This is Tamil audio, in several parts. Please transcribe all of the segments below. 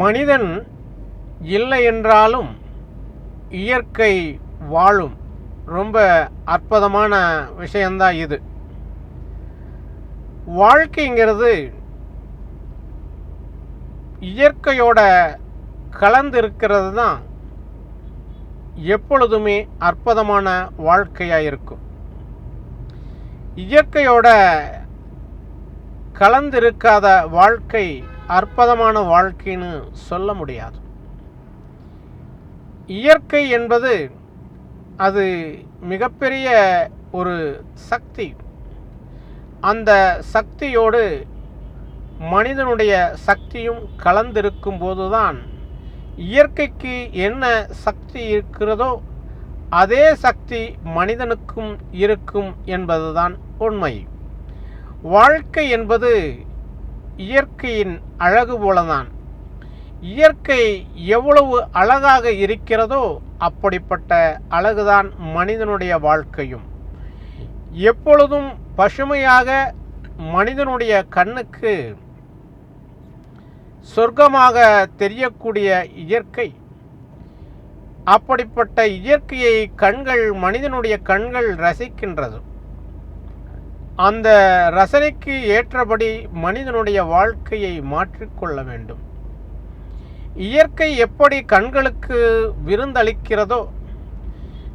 மனிதன் இல்லை என்றாலும் இயற்கை வாழும். ரொம்ப அற்புதமான விஷயந்தான் இது. வாழ்க்கைங்கிறது இயற்கையோட கலந்து இருக்கிறது தான் எப்பொழுதுமே அற்புதமான வாழ்க்கையாக இருக்கும். இயற்கையோட கலந்திருக்காத வாழ்க்கை அற்புதமான வாழ்க்கைன்னு சொல்ல முடியாது. இயற்கை என்பது அது மிகப்பெரிய ஒரு சக்தி. அந்த சக்தியோடு மனிதனுடைய சக்தியும் கலந்திருக்கும் போதுதான் இயற்கைக்கு என்ன சக்தி இருக்கிறதோ அதே சக்தி மனிதனுக்கும் இருக்கும் என்பதுதான் உண்மை. வாழ்க்கை என்பது இயற்கையின் அழகு போலதான். இயற்கை எவ்வளவு அழகாக இருக்கிறதோ அப்படிப்பட்ட அழகுதான் மனிதனுடைய வாழ்க்கையும். எப்பொழுதும் பசுமையாக மனிதனுடைய கண்ணுக்கு சொர்க்கமாக தெரியக்கூடிய இயற்கை. அப்படிப்பட்ட இயற்கையை கண்கள் மனிதனுடைய கண்கள் ரசிக்கின்றது. அந்த ரசனைக்கு ஏற்றபடி மனிதனுடைய வாழ்க்கையை மாற்றிக்கொள்ள வேண்டும். இயற்கை எப்படி கண்களுக்கு விருந்தளிக்கிறதோ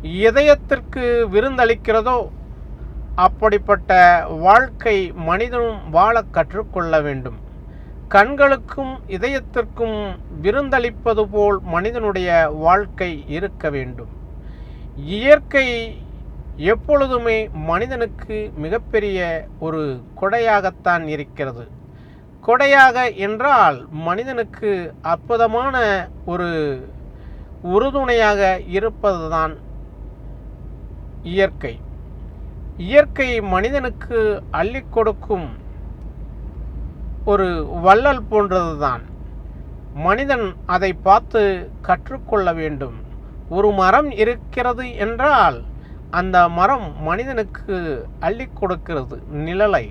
இதயத்திற்கு விருந்தளிக்கிறதோ அப்படிப்பட்ட வாழ்க்கை மனிதனும் வாழ கற்றுக்கொள்ள வேண்டும். கண்களுக்கும் இதயத்திற்கும் விருந்தளிப்பது போல் மனிதனுடைய வாழ்க்கை இருக்க வேண்டும். இயற்கை எப்பொழுதுமே மனிதனுக்கு மிகப்பெரிய ஒரு கொடையாகத்தான் இருக்கிறது. கொடையாக என்றால் மனிதனுக்கு அற்புதமான ஒரு உறுதுணையாக இருப்பதுதான் இயற்கை. இயற்கை மனிதனுக்கு அள்ளி கொடுக்கும் ஒரு வள்ளல் போன்றதுதான். மனிதன் அதை பார்த்து கற்றுக்கொள்ள வேண்டும். ஒரு மரம் இருக்கிறது என்றால் அந்த மரம் மனிதனுக்கு அள்ளி கொடுக்கிறது நிழலை.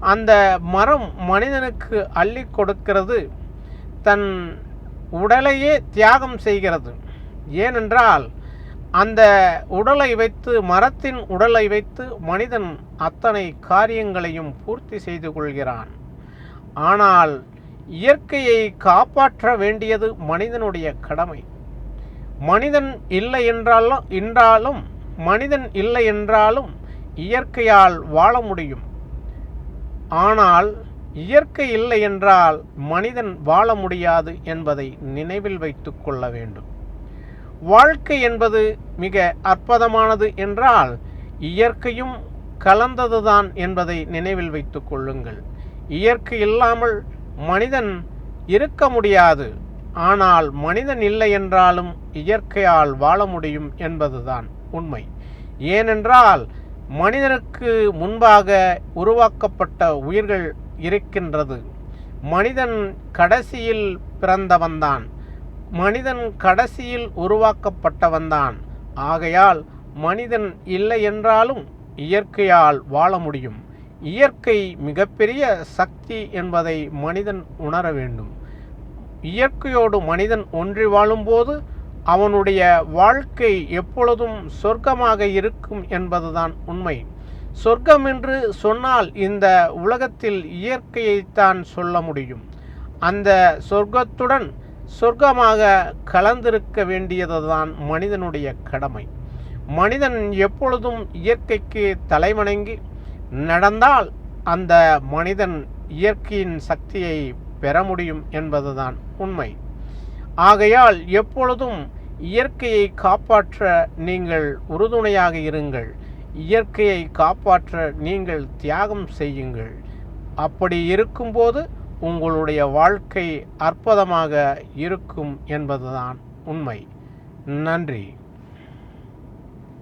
அந்த மரம் மனிதனுக்கு அள்ளி கொடுக்கிறது தன் உடலையே தியாகம் செய்கிறது. ஏனென்றால் அந்த உடலை வைத்து மரத்தின் உடலை வைத்து மனிதன் அத்தனை காரியங்களையும் பூர்த்தி செய்து கொள்கிறான். ஆனால் இயற்கையை காப்பாற்ற வேண்டியது மனிதனுடைய கடமை. மனிதன் இல்லை என்றாலும் என்றாலும் மனிதன் இல்லை என்றாலும் இயற்கையால் வாழ முடியும். ஆனால் இயற்கை இல்லை என்றால் மனிதன் வாழ முடியாது என்பதை நினைவில் வைத்து கொள்ள வேண்டும். வாழ்க்கை என்பது மிக அற்புதமானது என்றால் இயற்கையும் கலந்ததுதான் என்பதை நினைவில் வைத்து கொள்ளுங்கள். இயற்கை இல்லாமல் மனிதன் இருக்க முடியாது. ஆனால் மனிதன் இல்லை என்றாலும் இயற்கையால் வாழ முடியும் என்பதுதான். உண்மை. ஏனென்றால் மனிதனுக்கு முன்பாக உருவாக்கப்பட்ட உயிர்கள் இருக்கின்றது. மனிதன் கடைசியில் பிறந்தவன்தான். மனிதன் கடைசியில் உருவாக்கப்பட்டவன்தான். ஆகையால் மனிதன் இல்லை என்றாலும் இயற்கையால் வாழ முடியும். இயற்கை மிகப்பெரிய சக்தி என்பதை மனிதன் உணர வேண்டும். இயற்கையோடு மனிதன் ஒன்றி வாழும்போது அவனுடைய வாழ்க்கை எப்பொழுதும் சொர்க்கமாக இருக்கும் என்பதுதான் உண்மை. சொர்க்கம் என்று சொன்னால் இந்த உலகத்தில் இயற்கையைத்தான் சொல்ல முடியும். அந்த சொர்க்கத்துடன் சொர்க்கமாக கலந்திருக்க வேண்டியதுதான் மனிதனுடைய கடமை. மனிதன் எப்பொழுதும் இயற்கைக்கு தலைவணங்கி நடந்தால் அந்த மனிதன் இயற்கையின் சக்தியை பெற முடியும் என்பதுதான் உண்மை. ஆகையால் எப்பொழுதும் இயற்கையை காப்பாற்ற நீங்கள் உறுதுணையாக இருங்கள். இயற்கையை காப்பாற்ற நீங்கள் தியாகம் செய்யுங்கள். அப்படி இருக்கும்போது உங்களுடைய வாழ்க்கை அற்புதமாக இருக்கும் என்பதுதான் உண்மை. நன்றி.